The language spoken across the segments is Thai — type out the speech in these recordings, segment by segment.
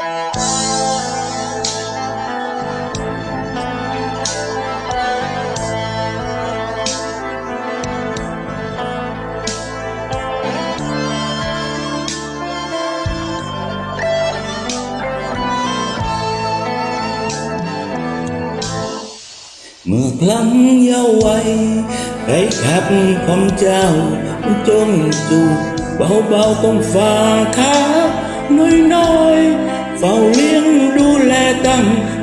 ngược lắm giao quay, thấy khắp phong trào chôn dù, bao bao con phà khá nói nói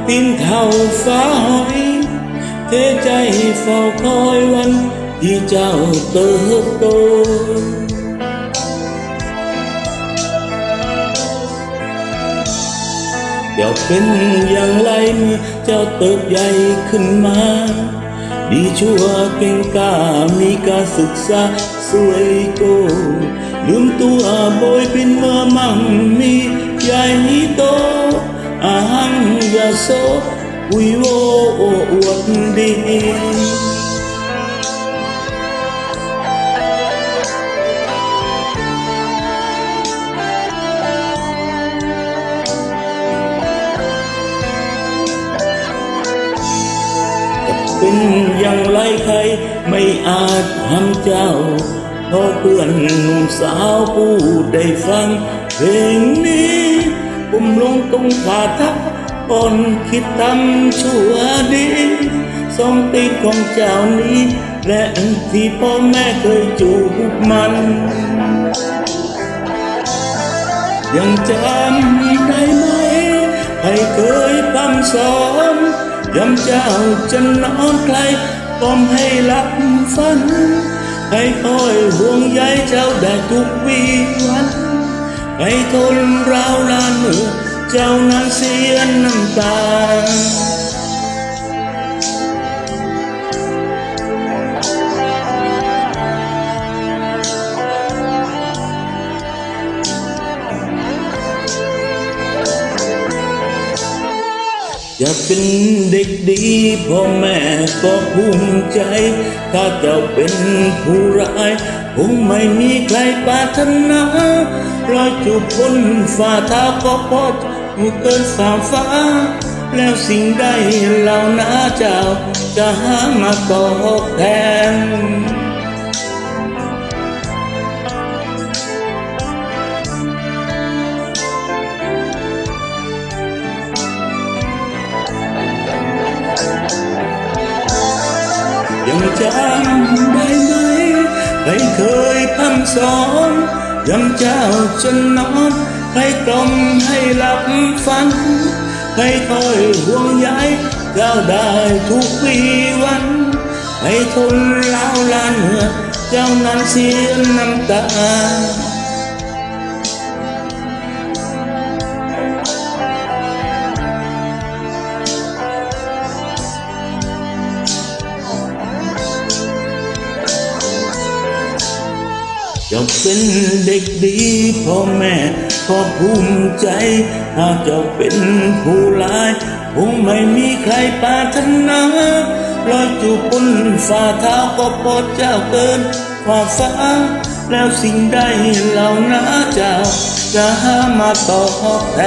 ตั้งตีนเท่าฟ้าหอย เทใจเฝ้าคอยวันที่เจ้าเติบโตเจ้าเป็นอย่างไรเมื่อเจ้าเติบใหญ่ขึ้นมา ดีชั่วเก่งกามีการศึกษาสวยโก ลืมตัวโบยเป็นเมื่อมั่งมีใหญ่โต anh giờ số quy vô uất đi. Kinh dân lấy khay mây ạt hăm chào thó quyền nguồn sao u đầy phăng. Về ní ไรใครไม่อาจทำเจ้าเพราะเพื่อนหนุ่มลงตรงขาทักก่อนคิดทำชั่วดีสองตีของเจ้านี้และอันที่พ่อแม่เคยจูบมัน ยังจำได้ไหมให้เคยพร่ำสอนยามเจ้าจะนอนใครก้มให้หลับฝัน ให้คอยห่วงใยเจ้าได้ทุกวีวัน ให้ทนราวลานเมื่อเจ้านั้นเสียน้ำตา จะเป็นเด็กดีพ่อแม่ก็ภูมิใจ ถ้าเจ้าเป็นผู้ร้ายคงไม่มีใครปรารถนารอยจูบบนฝ่าเท้าก็พอจะเกินฝ่าฟ้า แล้วสิ่งใดเหล่านาเจ้าจะหามาตอบแทน dòng trăng bay mây tay khơi thăm xóm. Dầm trao chân nón tay công hay lập phán tay thôi buông dãi giao đài thu quy văn tay thôn lao lan trong năm xiên năm ta. จ้าเป็นเด็กดีพ่อแม่ก็ภูมิใจถ้าจ้าเป็นผู้ร้ายคงไม่มีใครปรารถนาลอยจูบบนฝ่าเท้าก็พอเจ้าเกินกว่าฟ้าแล้วสิ่งใดเหล่านาเจ้า จะหามาตอบแท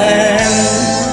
น